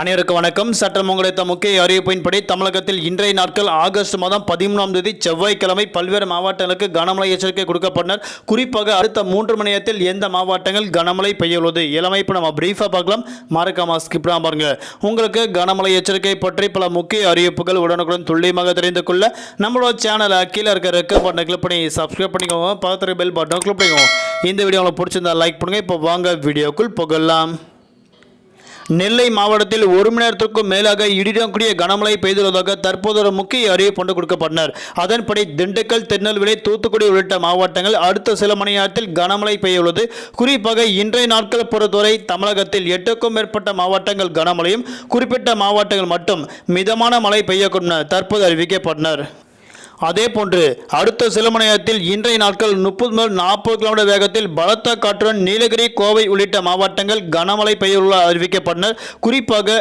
அனைவருக்கு வணக்கம். சட்டம் கிடைத்த முக்கிய அறிவிப்பின்படி தமிழகத்தில் இன்றைய நாட்கள் ஆகஸ்ட் மாதம் பதிமூணாம் தேதி செவ்வாய்க்கிழமை பல்வேறு மாவட்டங்களுக்கு கனமழை எச்சரிக்கை கொடுக்கப்பட்டனர். குறிப்பாக அடுத்த மூன்று மணி நேரத்தில் எந்த மாவட்டங்கள் கனமழை பெய்யுள்ளது இளமை இப்போ நம்ம பிரீஃபாக பார்க்கலாம். மறக்காம ஸ்கிப் பாருங்க. உங்களுக்கு கனமழை எச்சரிக்கை பற்றி பல முக்கிய அறிவிப்புகள் உடனுக்குடன் துல்லியமாக தெரிந்து கொள்ள நம்மளோட சேனலை கீழே இருக்க ரெக்க பட்டனை கிளிக் பண்ணி சப்ஸ்கிரைப் பண்ணிக்கோங்க. பக்கத்தில் பெல் பட்டனை கிளிக் பண்ணிக்கோங்க. இந்த வீடியோ உங்களுக்கு பிடிச்சிருந்தா லைக் பண்ணுங்க. இப்போ வாங்க வீடியோக்குள் புகழலாம் நெல்லை மாவட்டத்தில் ஒரு மணி நேரத்திற்கும் மேலாக இடியுடன் கூடிய கனமழை பெய்துள்ளதாக தற்போது ஒரு முக்கிய அறிவிப்பு ஒன்று கொடுக்கப்பட்டனர். அதன்படி திண்டுக்கல் திருநெல்வேலி தூத்துக்குடி உள்ளிட்ட மாவட்டங்கள் அடுத்த சில மணி நேரத்தில் கனமழை பெய்யுள்ளது. குறிப்பாக இன்றைய நாட்கள் பொறுத்தவரை தமிழகத்தில் எட்டுக்கும் மேற்பட்ட மாவட்டங்கள் கனமழையும் குறிப்பிட்ட மாவட்டங்கள் மட்டும் மிதமான மழை பெய்யக்கூடும் தற்போது அறிவிக்கப்பட்டனர். அதே போன்று அடுத்த சில மணி நேரத்தில் இன்றைய நாட்கள் முப்பது முதல் நாற்பது கிலோமீட்டர் வேகத்தில் பலத்த காற்றுடன் நீலகிரி கோவை உள்ளிட்ட மாவட்டங்கள் கனமழை பெய்யுள்ள அறிவிக்கப்பட்டனர் குறிப்பாக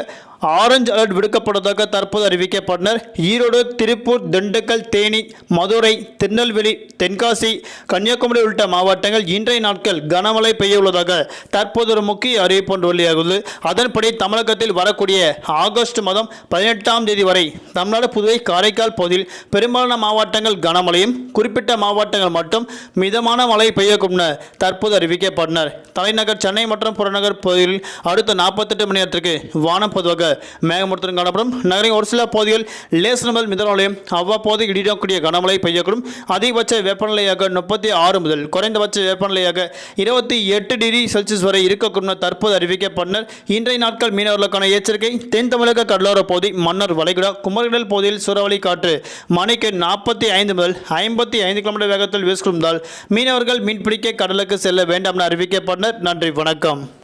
ஆரஞ்சு அலர்ட் விடுக்கப்படுவதாக தற்போது அறிவிக்கப்பட்டனர். ஈரோடு திருப்பூர் திண்டுக்கல் தேனி மதுரை திருநெல்வேலி தென்காசி கன்னியாகுமரி உள்ளிட்ட மாவட்டங்கள் இன்றைய நாட்கள் கனமழை பெய்ய உள்ளதாக தற்போது ஒரு முக்கிய அறிவிப்பு ஒன்று வெளியாகுது. அதன்படி தமிழகத்தில் வரக்கூடிய ஆகஸ்ட் மாதம் பதினெட்டாம் தேதி வரை தமிழ்நாடு புதுவை காரைக்கால் பகுதியில் பெரும்பாலான மாவட்டங்கள் கனமழையும் குறிப்பிட்ட மாவட்டங்கள் மட்டும் மிதமான மழை பெய்யக்கும் தற்போது அறிவிக்கப்பட்டனர். தலைநகர் சென்னை மற்றும் புறநகர் பகுதியில் அடுத்த நாற்பத்தெட்டு மணி நேரத்திற்கு வானம் பொதுவாக மேகமூட்டத்துடன் காணப்படும். நகரின் ஒரு சில பகுதிகள் லேசு முதல் மிதமலையும் அவ்வப்போது இடிடக்கூடிய கனமழை பெய்யக்கூடும். அதிகபட்ச வெப்பநிலையாக முப்பத்தி ஆறு முதல் குறைந்தபட்ச வெப்பநிலையாக இருபத்தி எட்டு டிகிரி செல்சியஸ் வரை இருக்கக்கூடும் தற்போது அறிவிக்கப்பட்டனர். இன்றைய நாட்கள் மீனவர்களுக்கான எச்சரிக்கை. தென் தமிழக கடலோர பகுதி மன்னர் வளைகுடா குமரகடல் பகுதியில் சூறாவளி காற்று மணிக்கு நாற்பத்தி ஐந்து முதல் ஐம்பத்தி ஐந்து கிலோமீட்டர் வேகத்தில் வீசுகிறதால் மீனவர்கள் மீன்பிடிக்க கடலுக்கு செல்ல வேண்டாம் என அறிவிக்கப்பட்டனர். நன்றி வணக்கம்.